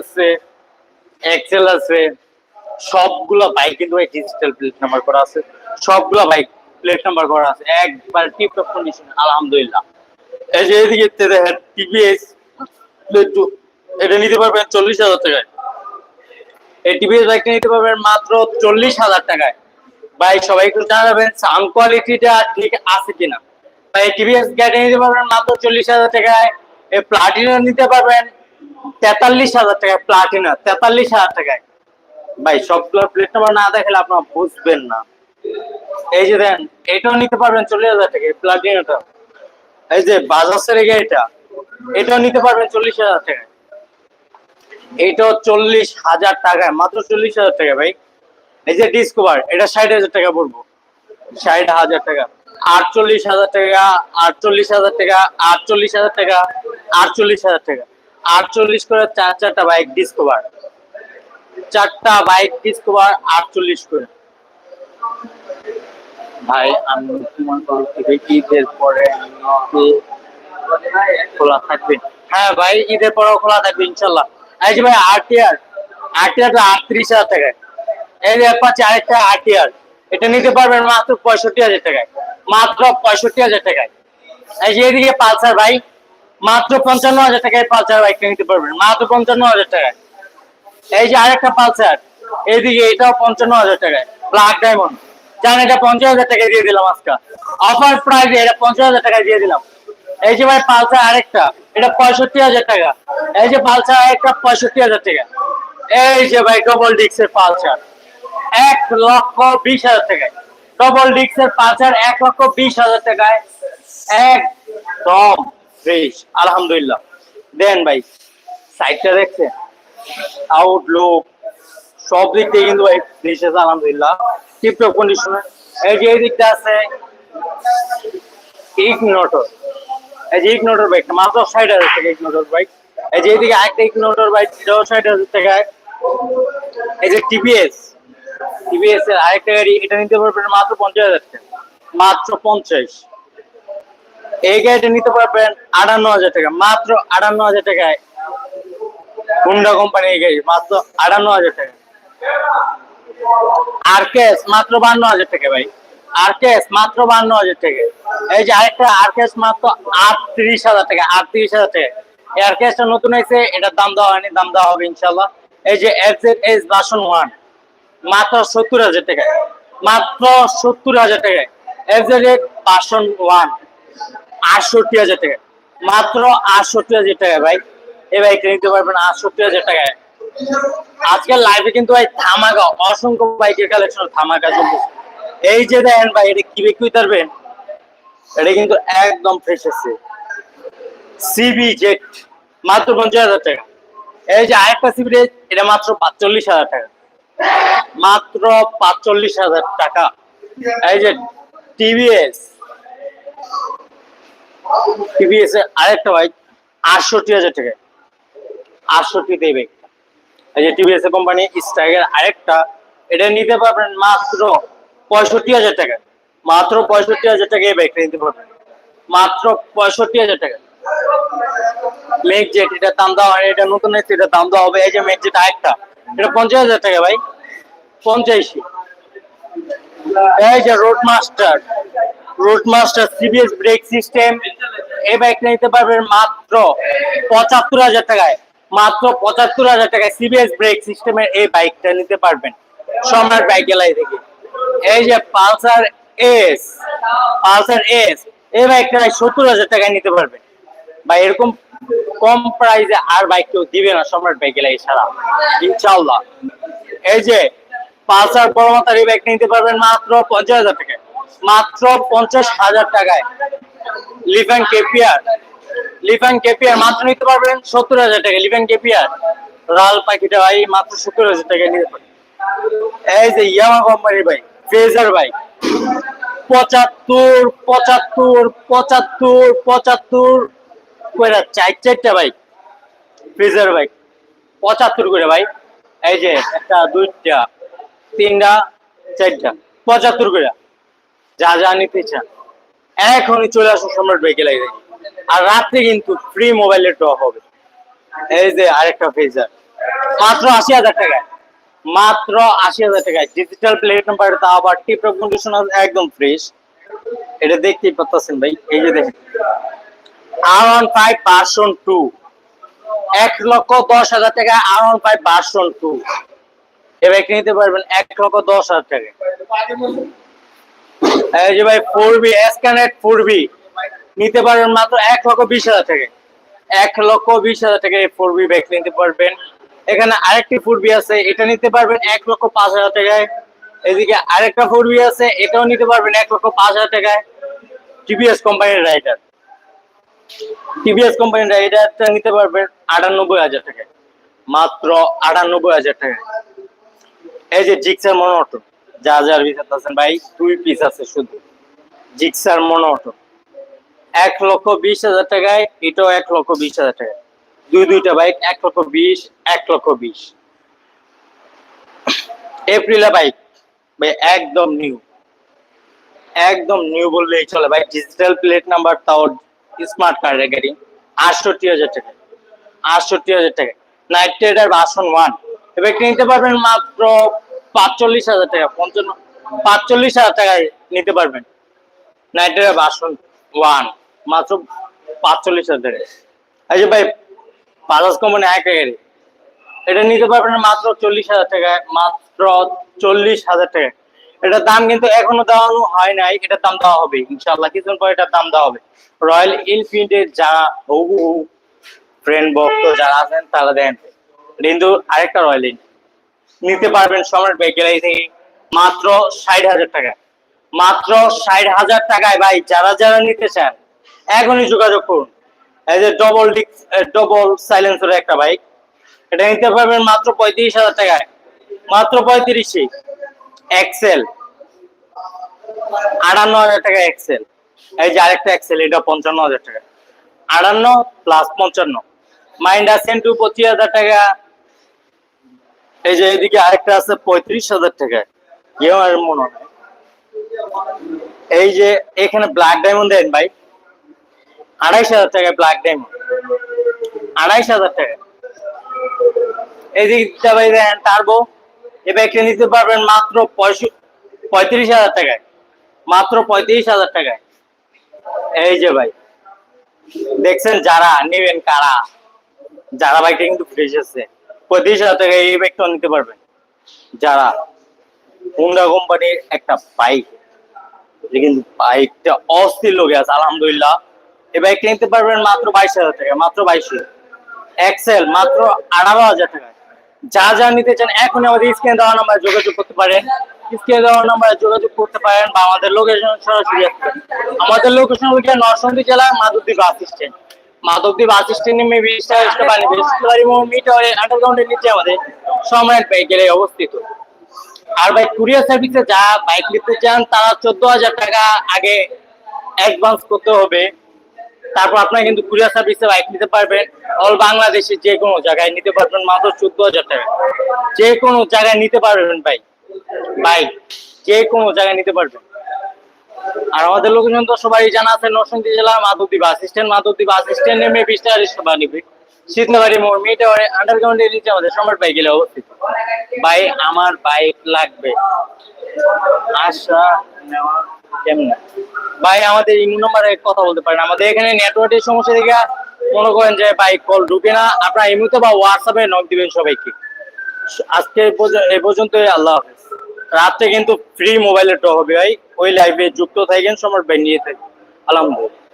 আছে এক্সেল আছে, সবগুলো বাইক কিন্তু ডিজিটাল প্লেট নাম্বার করা আছে। সবগুলো বাইক প্লেট নাম্বার করা আছে, একবার টিপ টপ কন্ডিশন আলহামদুলিল্লাহ। এই যে এদিকে দেখেন টিভিএস প্লেট এটা নিতে পারবেন চল্লিশ হাজার টাকায়। এই টিভিএস বাইকটা নিতে পারবেন মাত্র চল্লিশ হাজার টাকায়। ভাই, সবাই একটু জানাবেন সাউন্ড কোয়ালিটিটা ঠিক আছে কিনা? ভাই টিভিএস গাড়ি নিতে পারবেন মাত্র চল্লিশ হাজার টাকায়। এই প্লাটিনা নিতে পারবেন তেতাল্লিশ হাজার টাকায় প্লাটিনা তেতাল্লিশ হাজার টাকায়। ভাই সবগুলো প্লেট নাম্বার না দেখালে আপনারা বুঝবেন না। এই যে দেন, এটাও নিতে পারবেন চল্লিশ হাজার টাকায় প্লাটিনাটা এই যে বাজাজের গাড়িটা, এটাও নিতে পারবেন চল্লিশ হাজার টাকায়। এটাও চল্লিশ হাজার টাকায়, মাত্র চল্লিশ হাজার টাকা ভাই। এই যে ডিসকভার এটা ষাট হাজার টাকা পড়ব। ষাট হাজার টাকা। আটচল্লিশ হাজার টাকা, আটচল্লিশ হাজার টাকা, আটচল্লিশ হাজার টাকা, আটচল্লিশ হাজার টাকা। আটচল্লিশ করে চার চারটা বাইক ডিসকভার চারটা বাইক ডিসকভার আটচল্লিশ করে। ভাই, আমি ঈদের পরে খোলা থাকবে। হ্যাঁ ভাই, ঈদের পরেও খোলা থাকবে, ইনশাল্লাহ। এই যে ভাই আরটিআর আরটিআরটা আটত্রিশ হাজার টাকায়। এই যে পাচ্ছে আরেকটা আরটিআর এটা নিতে পারবেন মাত্র পঁয়ষট্টি হাজার টাকায়। মাত্র পঁয়ষট্টি হাজার টাকায়। এই যে এদিকে পালসার ভাই মাত্র পঞ্চান্ন হাজার টাকায় পালসার বাইকটা নিতে পারবেন। মাত্র পঞ্চান্ন হাজার টাকায়। এই যে আরেকটা পালসার, এইদিকে এটাও পঞ্চান্ন হাজার টাকায়, ব্ল্যাক ডায়মন্ড। জান এটা পঞ্চাশ হাজার টাকায় দিয়ে দিলাম আজকে। অফার প্রাইস এটা পঞ্চাশ হাজার টাকায় দিয়ে দিলাম। এই যে ভাই পালসার আরেকটা, এটা পঁয়ষট্টি হাজার টাকা। এই যে পালসার আরেকটা, পঁয়ষট্টি হাজার টাকা। এই যে ভাই ডবল ডিক্সের পালসার, এক লক্ষ বিশ হাজার টাকায়। ডবল ডিক্সের পালসার এক লক্ষ বিশ হাজার টাকায়। একদম। ফ্রেশ আলহামদুলিল্লাহ। দেন ভাই সাইডটা দেখছেন? আউটলুক সব দিক থেকে কিন্তু ভাই ফ্রেশ আছে, আলহামদুলিল্লাহ। টিপটপ কন্ডিশনার এই যে এই দিকটা আছে ইগনোটর এই যে ইগনোটর বাইক মাত্র ষাট হাজার টাকা ইগনোটর বাইক এই যে এইদিকে আরেকটা ইগনোটর বাইক এটাও ষাট হাজার এই যে টিভিএস টিভিএস এর আরেকটা গাড়ি, এটা নিতে পারবেন মাত্র পঞ্চাশ হাজার মাত্র পঞ্চাশ। এই গাড়িটা নিতে পারবেন আটান্ন হাজার টাকা, মাত্র আটান্ন হাজার টাকায় হুন্ডা কোম্পানি এই গাড়ি, মাত্র আটান্ন হাজার টাকা। আরকেএস মাত্র বান্ন হাজার টাকা ভাই। আরকেএস মাত্র বান্ন হাজার টাকা। এই যে আরেকটা আরকেএস মাত্র আটত্রিশ হাজার টাকা আটত্রিশ হাজার টাকা। এই আরকেএসটা নতুন হয়েছে, এটার দাম দেওয়া হয়নি, দাম দেওয়া হবে ইনশাল্লাহ এই যে এফ এস বাসন ওয়ান মাত্র সত্তর হাজার টাকায়। মাত্র সত্তর হাজার টাকায় এফ জেড বাসন ওয়ান আটষট্টি হাজার টাকা। মাত্র আটষট্টি হাজার টাকা, ভাই। এই বাইকটা নিতে পারবেন আটষট্টি হাজার টাকায়। আজকের লাইভে কিন্তু ভাই ধামাকা, অসংখ্য বাইকের কালেকশন ধামাকা চলতেছে। এই যে দেখেন ভাই, এটা কি বিক্রি করবেন? এটা কিন্তু একদম ফ্রেশ আছে। সিবি জেট মাত্র পঞ্চাশ হাজার টাকা। এই যে আরেকটা সিবি এটা মাত্র পাঁচচল্লিশ হাজার টাকা। মাত্র পাঁচচল্লিশ হাজার টাকা। এই যে টিভিএস টিভিএস এর আরেকটা বাইক, আটষট্টি হাজার টাকা আটষট্টি দেবে এই যে টিভিএস কোম্পানি স্ট্রাইকের আরেকটা, এটা নিতে পারবেন মাত্র পঁয়ষট্টি হাজার টাকা মাত্র পঁয়ষট্টি হাজার টাকা এই বাইকটা নিতে পারবেন। মাত্র পঁয়ষট্টি হাজার টাকা মেক জেট এটা দাম দেওয়া হয়, এটা নতুন এসেছে এটা দাম দেওয়া হবে। এই যে মেক জেট আরেকটা, এটা পঞ্চাশ হাজার টাকা ভাই। পঞ্চাশি এই যে road master road master CBS brake system এই বাইকটা নিতে পারবেন মাত্র পঁচাত্তর হাজার টাকায়। মাত্র পঁচাত্তর হাজার টাকায় সিবিএস ব্রেক সিস্টেমের এই বাইকটা নিতে পারবেন সম্রাট বাইক এলাই থেকে। এই যে পালসার এস পালসার এস এই বাইকটা সত্তর হাজার টাকায় নিতে পারবেন। বা এরকম কম প্রাইসে আর বাইক কেউ দিবে না সম্রাট বাইক এলাই ছাড়া ইনশাল্লাহ এই যে পালসার বড় মাথার এই বাইক নিতে পারবেন মাত্র পঞ্চাশ হাজার টাকায়। মাত্র পঞ্চাশ হাজার টাকায়। লিফান কেপিয়ার লিফান কেপিয়ার মাত্র নিতে পারবেন সত্তর হাজার টাকা লিফান কেপিয়ার লাল পাখিটা ভাই, মাত্র সত্তর হাজার টাকায় নিতে পারবেন। এই যে ইয়ামা কোম্পানির বাইক ফ্রেজার বাইক পঁচাত্তর পঁচাত্তর পঁচাত্তর পঁচাত্তর কইরা চার, চারটা বাইক ফ্রেজার বাইক পঁচাত্তর করে ভাই। এই যে একটা, দুইটা, তিনটা, চারটা, পঁচাত্তর করে। যা যা নিতে চান। এখনই চলে আসুন সম্রাট বাইকে লাগে আর রাত্রে কিন্তু ফ্রি মোবাইলের ড্র হবে। এই যে আরেকটা ফেজার মাত্র আশি হাজার টাকায়। মাত্র আশি হাজার টাকায়। ডিজিটাল প্লেট নাম্বার তা আবার টিপটপ কন্ডিশন একদম ফ্রেশ এটা দেখতেই পাচ্ছেন ভাই, এই যে দেখেন। R one five version two এক লক্ষ দশ হাজার টাকা R one five version two এবার নিতে পারবেন এক লক্ষ দশ হাজার টাকা এই যে ভাই ফোর বি এসকানেট নিতে পারবেন মাত্র এক লক্ষ বিশ হাজার টাকা এক লক্ষ বিশ হাজার টাকা এই ফোর ব্যাগ নিতে পারবেন। এখানে আরেকটি ফোর আছে, এটা নিতে পারবেন এক লক্ষ পাঁচ হাজার টাকায়। এদিকে আরেকটা ফোর আছে, এটাও নিতে পারবেন এক লক্ষ পাঁচ হাজার টাকায়। টিভিএস কোম্পানির রাইডার টিভিএস কোম্পানির রাইডারটা নিতে পারবেন আটানব্বই হাজার টাকায়। মাত্র আটানব্বই হাজার টাকায়। এই যে জিক্সার মনো অটো যা যার ভিতরে আছেন ভাই, দুই পিস আছে শুধু। Gixxer mono auto. এক লক্ষ বিশ হাজার টাকায়, এটাও এক লক্ষ বিশ হাজার টাকায়। দুই দুইটা বাইক, এক লক্ষ বিশ, এক লক্ষ বিশ। এপ্রিলা বাইক, ভাই, একদম নিউ একদম নিউ বললেই চলে ভাই ডিজিটাল প্লেট নাম্বার তাও স্মার্ট কার্ডের গাড়ি। আটষট্টি হাজার টাকা আটষট্টি হাজার টাকা নাইট ট্রেডার ভার্সন ওয়ান এবার নিতে পারবেন মাত্র পাঁচচল্লিশ হাজার টাকা, পঞ্চান্ন, পাঁচচল্লিশ হাজার টাকায় নিতে পারবেন। নাইট ট্রেডার ভার্সন ওয়ান, মাত্র পাঁচচল্লিশ হাজার টাকা। ভাই, বাজাজ কোম্পানি একটা গাড়ি এটা নিতে পারবেন মাত্র চল্লিশ হাজার টাকায়, মাত্র চল্লিশ হাজার টাকা এটার দাম কিন্তু এখনও দেওয়ানো হয় নাই, এটার দাম দেওয়া হবে ইনশাল্লাহ কিছুদিন পর এটার দাম দেওয়া হবে। রয়্যাল এনফিল্ডের যারা হবু ফ্রেন্ড ভক্ত যারা আছেন, তারা দেন। কিন্তু আরেকটা রয়্যাল এনফিল্ড নিতে পারবেন সম্রাট বাইক গ্যালারি থেকে মাত্র ষাট হাজার টাকা। মাত্র ষাট হাজার টাকায় ভাই, যারা যারা নিতে চান, এখনই যোগাযোগ করুন। এই যে ডবল ডিক্স ডবল সাইলেন্সের একটা বাইক এটা নিতে পারবেন মাত্র পঁয়ত্রিশ হাজার টাকায়। মাত্র পঁয়ত্রিশে এক্সেল। আটান্ন হাজার টাকা এক্সেল। এই যে আরেকটা এক্সেল, এটা পঞ্চান্ন হাজার টাকা। আটান্ন প্লাস পঞ্চান্ন। মাইন্ডা সেন্টু পঁচিশ হাজার টাকা। এই যে এদিকে আরেকটা আছে পঁয়ত্রিশ হাজার টাকা ইয়ে আমার মনে এই যে এখানে ব্ল্যাক ডায়মন্ড দেন ভাই। আড়াইশ হাজার টাকা ব্ল্যাক ডায়মন্ড আড়াইশ হাজার টাকা এদিকটা ভাই দেন টার্বো এ ব্যাগটা নিতে পারবেন মাত্র পঁয়ত্রিশ হাজার টাকায়। মাত্র পঁয়ত্রিশ হাজার টাকায়। এই যে ভাই। দেখছেন যারা, নেবেন কারা? যারা বাইকটা কিন্তু ফ্রেশ আছে। পঁয়ত্রিশ হাজার ব্যাগটাও নিতে পারবেন যারা হুন্ডা কোম্পানির একটা বাইক কিন্তু বাইকটা অস্থির লোকে আছে, আলহামদুলিল্লাহ। এই বাইকটা নিতে পারবেন মাত্র বাইশ হাজার টাকা, মাত্র বাইশে এক্সেল মাত্র আঠারো হাজার টাকা। যা যা নিতে চান, এখনই আমাদের স্ক্রিনে দেওয়া নাম্বারে যোগাযোগ করতে পারেন। স্ক্রিনে দেওয়া নাম্বারে যোগাযোগ করতে পারেন বা আমাদের লোকেশন সরাসরি আমাদের লোকেশন হচ্ছে নরসিংদী জেলার মাধবদ্বীপ বাস মাধবদ্বীপ বাস স্ট্যান্ডে মে বিশটা আসতে পারেন মিটারে আন্ডারগ্রাউন্ডের নিচে আমাদের সম্রাট বাইকের অবস্থিত। আর ভাই কুরিয়ার সার্ভিসে যা বাইক নিতে চান, তারা চোদ্দ হাজার টাকা আগে অ্যাডভান্স করতে হবে। তারপর আপনারা কিন্তু কুরিয়ার সার্ভিসে বাইক নিতে পারবেন। অল বাংলাদেশে যে কোনো জায়গায় নিতে পারবেন মাত্র চোদ্দ হাজার টাকা। যে কোনো জায়গায় নিতে পারবেন ভাই। বাইক যে কোনো জায়গায় নিতে পারবেন। আর আমাদের লোকজন তো সবাই জানা আছে, নরসিংদী জেলা Madhabdi bus stand, Madhabdi bus stand নেমে বিশ টাকা রিক্সা নিবে। শীতলাবাড়ি মোড় মিটারে আন্ডারগ্রাউন্ডের নিচে আমাদের সম্রাট বাইক গেলে অবস্থিত। ভাই, আমার বাইক লাগবে। আশা নেওয়া কেমন? ভাই, আমাদের ইমো নম্বরে কথা বলতে পারেন। আমাদের এখানে নেটওয়ার্কের সমস্যা থেকে মনে করেন যে বাইক কল ঢুকে না। আপনারা ইমোতে বা হোয়াটসঅ্যাপে নক দিবেন সবাইকে। আজকে এই পর্য- এই পর্যন্তই আল্লাহ হাফেজ। রাতে কিন্তু ফ্রি মোবাইলে টো হবে ভাই। ওই লাইভে যুক্ত থাকেন সময় ভাই নিয়ে থাকি আলহামদুলিল্লাহ।